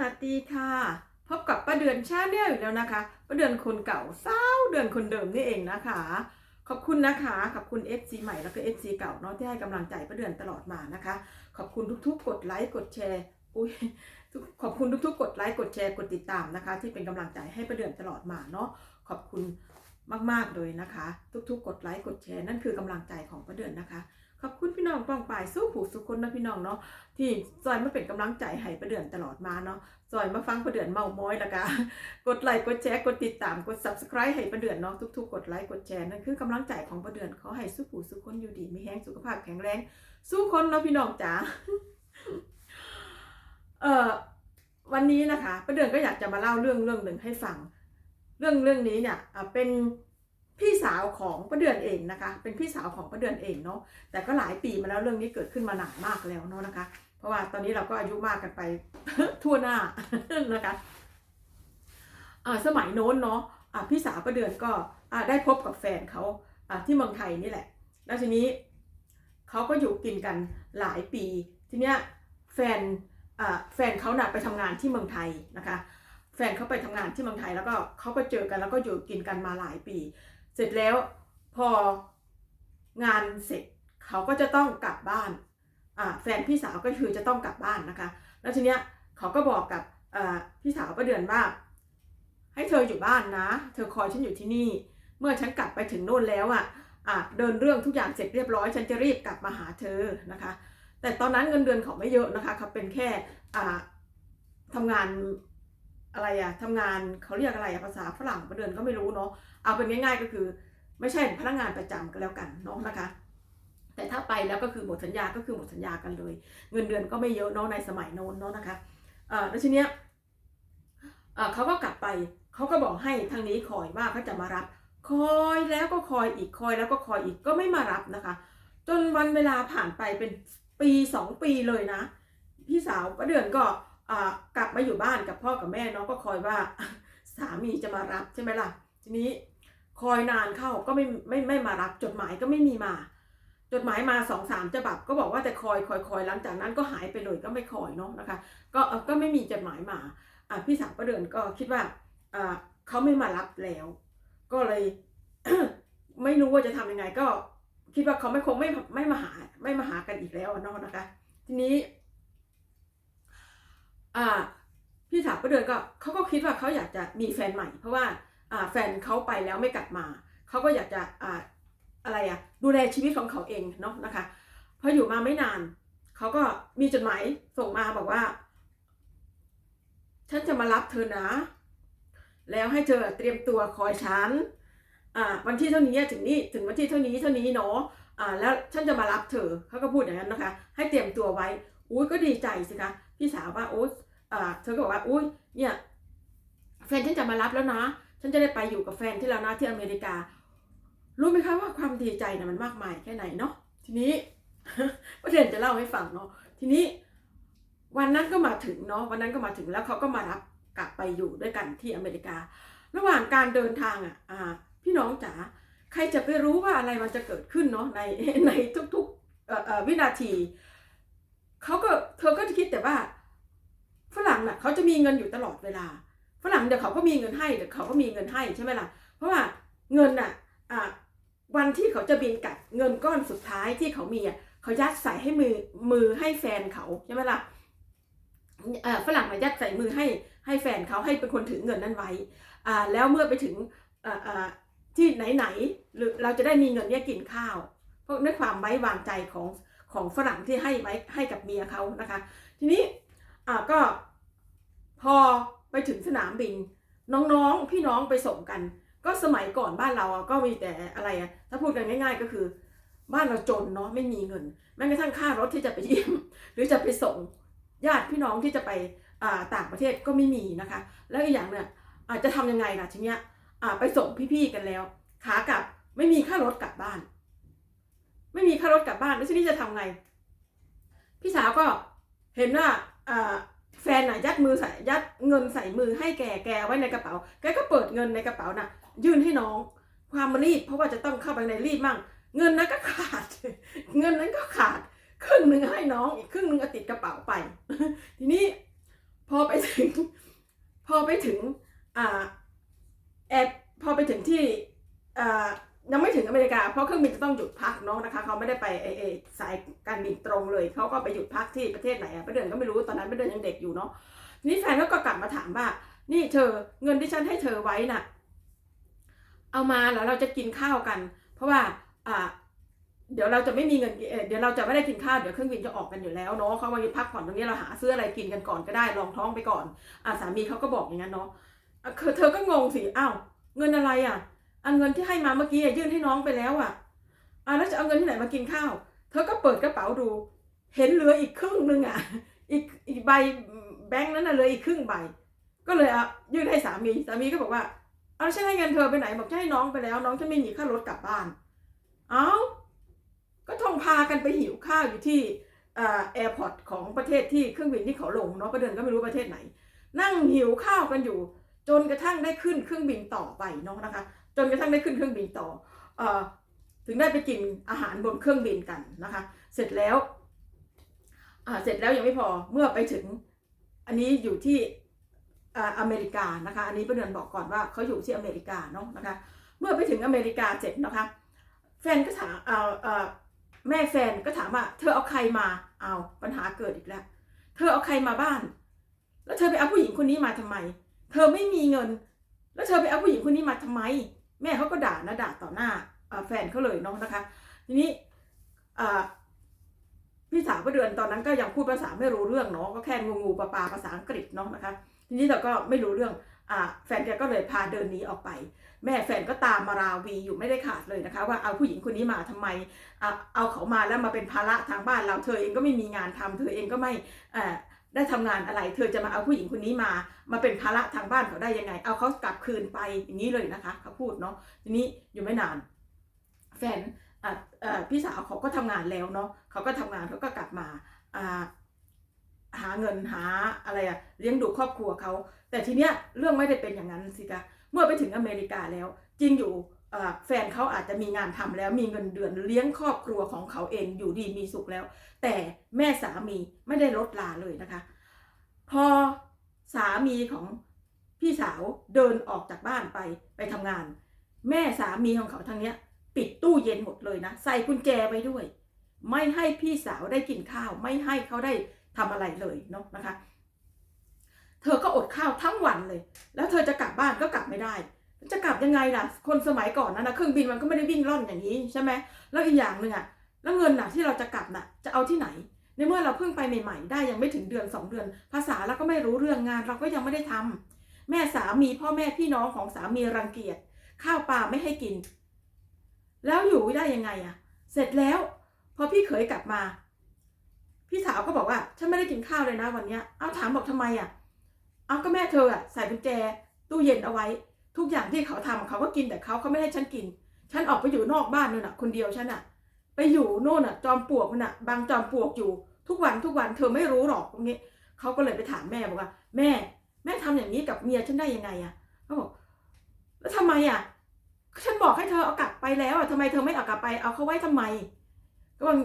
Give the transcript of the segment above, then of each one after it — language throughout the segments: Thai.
วัสดีค่ะ พบกับป้าเดือนชาแนลอีกแล้วนะคะป้าเดือนคนเก่าเศร้าเดือนคนเดิมนี่เองนะคะ ขอบคุณนะคะ ขอบคุณ FC ใหม่แล้วก็ FC เก่าเนาะที่ให้กำลังใจป้าเดือนตลอดมานะคะ ขอบคุณทุกๆ กดไลค์กดแชร์อุ้ยขอบคุณทุกๆ กดไลค์กดแชร์กดติดตามนะคะ ที่เป็นกำลังใจให้ป้าเดือนตลอดมาเนาะขอบคุณมากๆเลยนะคะ ทุกๆ กดไลค์กดแชร์นั่นคือกำลังใจของป้าเดือนนะคะ ขอบคุณพี่น้องป้องปายสู้ผู้สุคนนะพี่น้องเนาะที่ซอยมาเป็นกำลังใจให้ประเดือนตลอดมาเนาะซอยมาฟังประเดือนเมาม้อยแล้วก็กดไลค์กดแชร์กดติดตามกด subscribe ให้ประเดือนเนาะทุกๆกดไลค์กดแชร์นั่นคือกำลังใจของประเดือนขอให้สู้ผู้สุคนอยู่ดีมีแห้งสุขภาพแข็งแรง สู้คนเนาะพี่น้องจ๋าเอ่อวันนี้นะคะประเดือนก็อยากจะมาเล่าเรื่องเรื่องหนึ่งให้ฟัง เรื่องเรื่องนี้เนี่ยเป็น พี่สาวของประเดือนเองนะคะ เป็นพี่สาวของประเดือนเองเนาะแต่ก็หลายปีมาแล้วเรื่องนี้เกิดขึ้นมานานมากแล้วเนาะนะคะ เพราะว่าตอนนี้เราก็อายุมากกันไปทั่วหน้านะคะอ่าสมัยโน้นเนาะอ่าพี่สาวประเดือนก็อ่าได้พบกับแฟนเขาอ่าที่เมืองไทยนี่แหละ แล้วทีนี้เขาก็อยู่กินกันหลายปี ทีเนี้ยแฟนอ่าแฟนเขาหน่ะไปทำงานที่เมืองไทยนะคะ แฟนเขาไปทำงานที่เมืองไทยแล้วก็เขาก็เจอกันแล้วก็อยู่กินกันมาหลายปี เสร็จแล้วพองานเสร็จเขาก็จะต้องกลับบ้านแฟนพี่สาวก็คือจะต้องกลับบ้านนะคะ แล้วทีเนี้ยเขาก็บอกกับพี่สาวประเดือนว่า ให้เธออยู่บ้านนะ เธอคอยฉันอยู่ที่นี่ เมื่อฉันกลับไปถึงโน่นแล้วอะอะเดินเรื่องทุกอย่างเสร็จเรียบร้อย ฉันจะรีบกลับมาหาเธอนะคะ แต่ตอนนั้นเงินเดือนเขาไม่เยอะนะคะเขาเป็นแค่อ่าทำงาน อะไรอะทำงานเขาเรียกอะไรอะภาษาฝรั่งประเดือนก็ไม่รู้เนาะเอาเป็นง่าย ๆ ก็คือ ไม่ใช่พนักงานประจำก็แล้วกันเนาะนะคะ แต่ถ้าไปแล้วก็คือหมดสัญญาก็คือหมดสัญญากันเลย เงินเดือนก็ไม่เยอะเนาะในสมัยโน้นเนาะนะคะเอ่อแล้วทีเนี้ยเออเขาก็กลับไปเขาก็บอกให้ทางนี้คอยว่าเขาจะมารับ คอยแล้วก็คอยอีกคอยแล้วก็คอยอีกก็ไม่มารับนะคะ จนวันเวลาผ่านไปเป็นปีสองปีเลยนะ พี่สาวป้าเดือนก็อ่า กลับมาอยู่บ้านกับพ่อกับแม่เนาะก็คอยว่าสามีจะมารับใช่ไหมล่ะ ทีนี้คอยนานเข้าก็ไม่ไม่ไม่มารับจดหมายก็ไม่มีมา จดหมายมาสองสามฉบับก็บอกว่าแต่คอยคอยคอยหลังจากนั้นก็หายไปเลยก็ไม่คอยเนาะนะคะ ก็ก็ไม่มีจดหมายมาอะพี่สาวประเดินก็คิดว่าอ่าเขาไม่มารับแล้ว ก็เลยไม่รู้ว่าจะทำยังไง ก็คิดว่าเขาไม่คงไม่ไม่มาหาไม่มาหากันอีกแล้วเนาะนะคะ ทีนี้ อ่าพี่สาวประเดินก็เขาก็คิดว่าเขาอยากจะมีแฟนใหม่ เพราะว่าอ่าแฟนเขาไปแล้วไม่กลับมาเขาก็อยากจะอ่าอะไรอะดูแลชีวิตของเขาเองเนาะนะคะพออยู่มาไม่นานเขาก็มีจดหมายส่งมาบอกว่า ฉันจะมารับเธอนะ แล้วให้เธอเตรียมตัวคอยฉันอ่าวันที่เท่านี้ถึงนี่ถึงวันที่เท่านี้เท่านี้เนาะอ่าแล้วฉันจะมารับเธอเขาก็พูดอย่างนั้นนะคะ ให้เตรียมตัวไว้อุ้ยก็ดีใจสิคะ พี่สาวว่าโอ๊ยเธอก็บอกว่าอุ้ยเนี่ยแฟนฉันจะมารับแล้วนะ ฉันจะได้ไปอยู่กับแฟนที่เรานะที่อเมริกา รู้ไหมคะว่าความดีใจนะมันมากมายแค่ไหนเนาะทีนี้ประเด็นจะเล่าให้ฟังเนาะทีนี้ วันนั้นก็มาถึงเนาะวันนั้นก็มาถึงแล้วเขาก็มารับกลับไปอยู่ด้วยกันที่อเมริกา ระหว่างการเดินทางอะพี่น้องจ๋าใครจะไปรู้ว่าอะไรมันจะเกิดขึ้นเนาะในในทุกๆวินาที เขาก็เธอก็จะคิดแต่ว่าฝรั่งน่ะเขาจะมีเงินอยู่ตลอดเวลาฝรั่งเดี๋ยวเขาก็มีเงินให้เดี๋ยวเขาก็มีเงินให้ใช่ไหมล่ะเพราะว่าเงินน่ะอ่าวันที่เขาจะบินกลับเงินก้อนสุดท้ายที่เขามีอะเขายัดใส่ให้มือมือให้แฟนเขาใช่ไหมล่ะฝรั่งมายัดใส่มือให้ให้แฟนเขาให้เป็นคนถือเงินนั้นไว้อ่าแล้วเมื่อไปถึงอ่าอ่าที่ไหนๆหรือเราจะได้มีเงินเนี่ยกินข้าว เพราะด้วยความไว้วางใจของ ของฝรั่งที่ให้ไว้ให้กับเมียเขานะคะ ทีนี้อ่าก็พอไปถึงสนามบิน น้องๆพี่น้องไปส่งกัน ก็สมัยก่อนบ้านเราอะก็มีแต่อะไรอะถ้าพูดกันง่าย ๆ ก็คือ บ้านเราจนเนาะไม่มีเงินแม้กระทั่งค่ารถที่จะไปเยี่ยมหรือจะไปส่งญาติพี่น้องที่จะไปต่างประเทศก็ไม่มีนะคะ แล้วอีกอย่างเนี่ยอาจจะทำยังไงล่ะทีเนี้ยไปส่งพี่ๆกันแล้วขากลับไม่มีค่ารถกลับบ้าน ไม่มีค่ารถกลับบ้านแล้วทีนี้จะทำไง พี่สาวก็เห็นว่าแฟนน่ะยัดมือใส่ยัดเงินใส่มือให้แกแกไว้ในกระเป๋า แกก็เปิดเงินในกระเป๋าน่ะ ยื่นให้น้อง ความรีบเพราะว่าจะต้องเข้าไปในรีบมั่ง เงินนั้นก็ขาด เงินนั้นก็ขาด ครึ่งหนึ่งให้น้องอีกครึ่งหนึ่งก็ติดกระเป๋าไป ทีนี้พอไปถึง พอไปถึงอ่าแอบพอไปถึงที่อ่า ยังไม่ถึงอเมริกา เพราะเครื่องบินจะต้องหยุดพักเนาะนะคะเขาไม่ได้ไปเอเอสายการบินตรงเลยเขาก็ไปหยุดพักที่ประเทศไหนอะประเดือนก็ไม่รู้ตอนนั้นประเดือนยังเด็กอยู่เนาะทีนี้แฟนเขาก็กลับมาถามว่า นี่เธอเงินที่ฉันให้เธอไว้น่ะ เอามาแล้วเราจะกินข้าวกัน เพราะว่าอ่าเดี๋ยวเราจะไม่มีเงินเเดี๋ยวเราจะไม่ได้กินข้าวเดี๋ยวเครื่องบินจะออกกันอยู่แล้วเนาะเขาวันนี้พักผ่อนตรงนี้เราหาซื้ออะไรกินกันก่อนก็ได้รองท้องไปก่อนอ่าสามีเขาก็บอกอย่างนั้นเนาะอะคือเธอก็งงสิอ้าวเงินอะไรอะ อันเงินที่ให้มาเมื่อกี้ยื่นให้น้องไปแล้วอะอ่าแล้วจะเอาเงินที่ไหนมากินข้าว เธอก็เปิดกระเป๋าดู เห็นเหลืออีกครึ่งนึงอะ อีกอีกใบแบงค์นั้นน่ะเหลืออีกครึ่งใบ ก็เลยอะยื่นให้สามีสามีก็บอกว่าเอาฉันให้เงินเธอไปไหนบอกจะให้น้องไปแล้ว น้องจะไม่มีค่ารถกลับบ้าน เอ้าก็ต้องพากันไปหิวข้าวอยู่ที่แอร์พอร์ตของประเทศที่เครื่องบินที่เขาลงเนาะประเดินก็ไม่รู้ประเทศไหน นั่งหิวข้าวกันอยู่ จนกระทั่งได้ขึ้นเครื่องบินต่อไปเนาะนะคะ จนกระทั่งได้ขึ้นเครื่องบินต่ออถึงได้ไปกินอาหารบนเครื่องบินกันนะคะ เสร็จแล้วเสร็จแล้วยังไม่พอเมื่อไปถึงอันนี้อยู่ที่ออเมริกานะคะ อันนี้ประเดินบอกก่อนว่าเขาอยู่ที่อเมริกาเนาะนะคะ เมื่อไปถึงอเมริกาเสร็จนะคะ แฟนก็ถามเอ่อเอ่อแม่แฟนก็ถามว่า เธอเอาใครมาเอาปัญหาเกิดอีกแล้ว เธอเอาใครมาบ้าน แล้วเธอไปเอาผู้หญิงคนนี้มาทำไม เธอไม่มีเงิน แล้วเธอไปเอาผู้หญิงคนนี้มาทำไม แม่เขาก็ด่านะด่าต่อหน้าแฟนเขาเลยเนาะนะคะ ทีนี้พี่สาวก็เดือนตอนนั้นก็ยังพูดภาษาไม่รู้เรื่องเนาะก็แค่งูงูปลาปลาภาษาอังกฤษเนาะนะคะ ทีนี้เราก็ไม่รู้เรื่องอแฟนแกก็เลยพาเดินหนีออกไป แม่แฟนก็ตามมาราวีอยู่ไม่ได้ขาดเลยนะคะ ว่าเอาผู้หญิงคนนี้มาทำไมเอาเขามาแล้วมาเป็นภาระทางบ้านเราเธอเองก็ไม่มีงานทำเธอเองก็ไม่ ได้ทำงานอะไร เธอจะมาเอาผู้หญิงคนนี้มา มาเป็นภาระทางบ้านเขาได้ยังไง เอาเขากลับคืนไปอย่างนี้เลยนะคะเขาพูดเนาะทีนี้อยู่ไม่นาน แฟนพี่สาวเขาก็ทำงานแล้วเนาะเขาก็ทำงานเขาก็กลับมาหาเงินหาอะไรอะเลี้ยงดูครอบครัวเขา แต่ทีเนี้ยเรื่องไม่ได้เป็นอย่างนั้นสิคะเมื่อไปถึงอเมริกาแล้ว จริงอยู่ แฟนเขาอาจจะมีงานทำแล้วมีเงินเดือนเลี้ยงครอบครัวของเขาเองอยู่ดีมีสุขแล้ว แต่แม่สามีไม่ได้ลดลาเลยนะคะ พอสามีของพี่สาวเดินออกจากบ้านไปไปทำงาน แม่สามีของเขาทางเนี้ย ปิดตู้เย็นหมดเลยนะ ใส่กุญแจไว้ด้วย ไม่ให้พี่สาวได้กินข้าว ไม่ให้เขาได้ทำอะไรเลยเนาะนะคะ เธอก็อดข้าวทั้งวันเลย แล้วเธอจะกลับบ้านก็กลับไม่ได้ จะกลับยังไงล่ะ คนสมัยก่อนนั้นนะเครื่องบินมันก็ไม่ได้วิ่งล่อนอย่างนี้ใช่ไหมแล้วอีกอย่างหนึ่งอะแล้วเงินน่ะที่เราจะกลับน่ะจะเอาที่ไหน ในเมื่อเราเพิ่งไปใหม่ๆได้ยังไม่ถึงเดือนสองเดือน ภาษาเราก็ไม่รู้เรื่องงานเราก็ยังไม่ได้ทำแม่สามีพ่อแม่พี่น้องของสามีรังเกียจข้าวปลาไม่ให้กิน แล้วอยู่ได้ยังไงอะเสร็จแล้วพอพี่เขยกลับมา พี่สาวก็บอกว่าฉันไม่ได้กินข้าวเลยนะวันเนี้ยเอาถามบอกทำไมอะเอาก็แม่เธออะใส่กุญแจตู้เย็นเอาไว้ ทุกอย่างที่เขาทำเขาก็กินแต่เขาเขาไม่ให้ฉันกิน ฉันออกไปอยู่นอกบ้านนู่นน่ะ คนเดียวฉันอะไปอยู่โน่นน่ะ จอมปลวกมันน่ะ บางจอมปลวกอยู่ ทุกวันทุกวันเธอไม่รู้หรอกตรงนี้เขาก็เลยไปถามแม่บอกว่า แม่ แม่ทำอย่างนี้กับเมียฉันได้ยังไงอะเขาบอกแล้วทำไมอะฉันบอกให้เธอเอากลับไปแล้วอะทำไมเธอไม่เอากลับไปเอาเขาไว้ทำไม ก็ว่า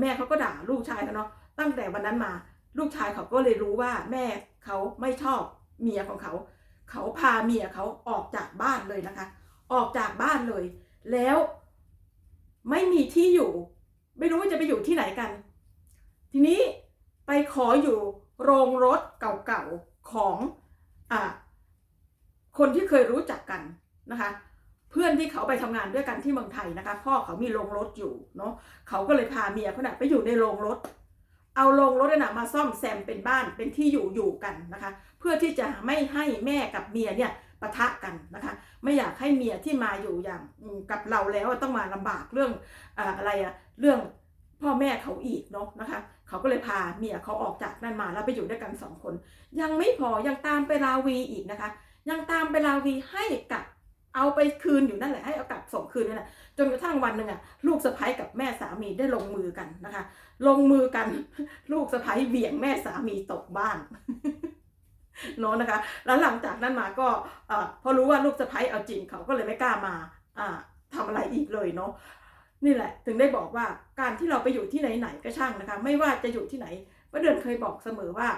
แม่เขาก็ด่าลูกชายเขาเนาะตั้งแต่วันนั้นมา ลูกชายเขาก็เลยรู้ว่าแม่เขาไม่ชอบเมียของเขา เขาพาเมียเขาออกจากบ้านเลยนะคะ ออกจากบ้านเลย แล้วไม่มีที่อยู่ ไม่รู้ว่าจะไปอยู่ที่ไหนกัน ทีนี้ไปขออยู่โรงรถเก่าๆของอ่าคนที่เคยรู้จักกันนะคะ เพื่อนที่เขาไปทำงานด้วยกันที่เมืองไทยนะคะ พ่อเขามีโรงรถอยู่เนาะเขาก็เลยพาเมียเขาน่ะไปอยู่ในโรงรถ เอาโรงรถน่ะมาซ่อมแซมเป็นบ้านเป็นที่อยู่อยู่กันนะคะ เพื่อที่จะไม่ให้แม่กับเมียเนี่ยปะทะกันนะคะ ไม่อยากให้เมียที่มาอยู่อย่างกับเราแล้วต้องมาลำบากเรื่องอ่าอะไรอะเรื่องพ่อแม่เขาอีกเนาะนะคะ เขาก็เลยพาเมียเขาออกจากนั่นมาแล้วไปอยู่ด้วยกันสองคน ยังไม่พอยังตามไปราวีอีกนะคะ ยังตามไปราวีให้กับ เอาไปคืนอยู่นั่นแหละให้เอากลับส่งคืนนั่นแหละจนกระทั่งวันหนึ่งอะลูกสะพ้ยกับแม่สามีได้ลงมือกันนะคะ ลงมือกันลูกสะพ้ยเหวี่ยงแม่สามีตกบ้านเนาะนะคะ แล้วหลังจากนั้นมาก็อพอรู้ว่าลูกสะพ้ยเอาจริงเขาก็เลยไม่กล้ามาอ่าทำอะไรอีกเลยเนาะนี่แหละ ถึงได้บอกว่าการที่เราไปอยู่ที่ไหนๆก็ช่างนะคะ ไม่ว่าจะอยู่ที่ไหนป้าเดือนเคยบอกเสมอว่า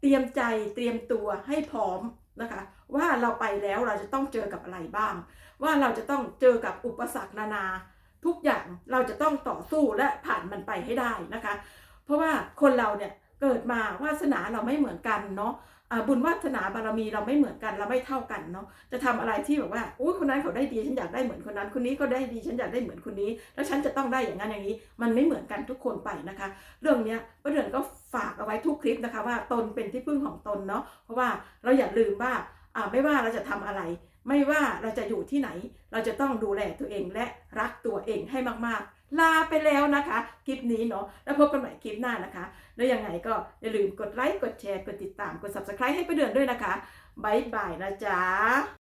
เตรียมใจเตรียมตัวให้พร้อม นะคะ ว่าเราไปแล้วเราจะต้องเจอกับอะไรบ้าง ว่าเราจะต้องเจอกับอุปสรรคนานา ทุกอย่างเราจะต้องต่อสู้และผ่านมันไปให้ได้นะคะ เพราะว่าคนเราเนี่ย เกิดมาวาสนาเราไม่เหมือนกันเนาะบุญวาสนาบารมีเราไม่เหมือนกันเราไม่เท่ากันเนาะจะทำอะไรที่แบบว่าอุ้ยคนนั้นเขาได้ดีฉันอยากได้เหมือนคนนั้น คนนี้ก็ได้ดีฉันอยากได้เหมือนคนนี้ แล้วฉันจะต้องได้อย่างนั้นอย่างนี้ มันไม่เหมือนกันทุกคนไปนะคะ เรื่องเนี้ยป้าเดือนก็ฝากเอาไว้ทุกคลิปนะคะ ว่าตนเป็นที่พึ่งของตนเนาะเพราะว่าเราอย่าลืมว่าไม่ว่าเราจะทำอะไร ไม่ว่าเราจะอยู่ที่ไหน เราจะต้องดูแลตัวเองและรักตัวเองให้มากๆ ลาไปแล้วนะคะคลิปนี้เนาะแล้วพบกันใหม่คลิปหน้านะคะ แล้วยังไงก็อย่าลืมกดไลค์กดแชร์กดติดตามกด subscribe ให้ป้าเดือนด้วยนะคะบายบายนะจ๊ะ